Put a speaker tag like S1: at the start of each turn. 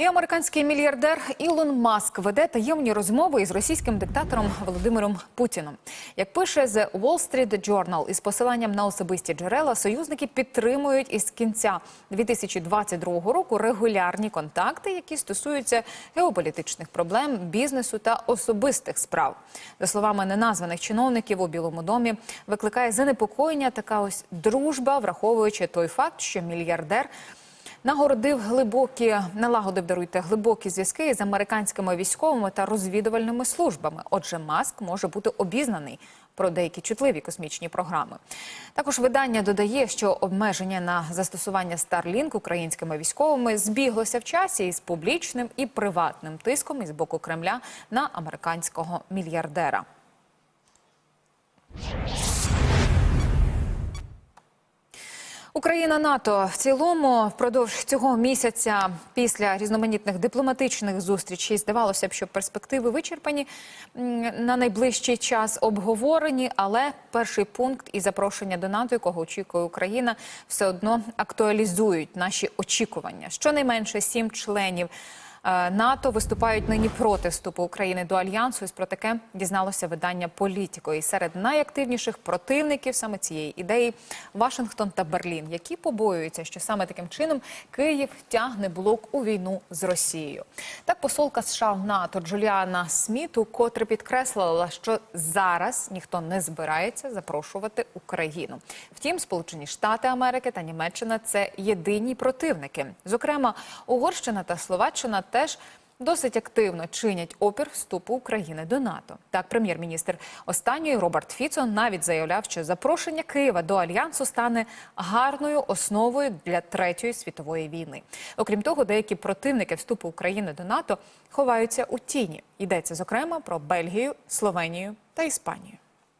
S1: І американський мільярдер Ілон Маск веде таємні розмови із російським диктатором Володимиром Путіном. Як пише The Wall Street Journal, із посиланням на особисті джерела, союзники підтримують із кінця 2022 року регулярні контакти, які стосуються геополітичних проблем, бізнесу та особистих справ. За словами неназваних чиновників у Білому домі, викликає занепокоєння така ось дружба, враховуючи той факт, що мільярдер. Нагородив глибокі, налагодив даруйте глибокі зв'язки з американськими військовими та розвідувальними службами. Отже, маск може бути обізнаний про деякі чутливі космічні програми. Також видання додає, що обмеження на застосування Starlink українськими військовими збіглося в часі із публічним і приватним тиском із боку Кремля на американського мільярдера. Україна НАТО в цілому впродовж цього місяця після різноманітних дипломатичних зустрічей здавалося б, що перспективи вичерпані на найближчий час обговорені. Але перший пункт і запрошення до НАТО, якого очікує Україна, все одно актуалізують наші очікування. Щонайменше сім членів. Е, НАТО виступають нині проти вступу України до альянсу. І про таке дізналося видання Політіко. І серед найактивніших противників саме цієї ідеї Вашингтон та Берлін, які побоюються, що саме таким чином Київ тягне блок у війну з Росією. Так, посолка США в НАТО Джуліана Сміту, котре підкреслила, що зараз ніхто не збирається запрошувати Україну. Втім, Сполучені Штати Америки та Німеччина це єдині противники. Зокрема, Угорщина та Словаччина теж досить активно чинять опір вступу України до НАТО. Так, прем'єр-міністр останньої Роберт Фіцо навіть заявляв, що запрошення Києва до альянсу стане гарною основою для третьої світової війни. Окрім того, деякі противники вступу України до НАТО ховаються у тіні. Йдеться зокрема про Бельгію, Словенію та Іспанію.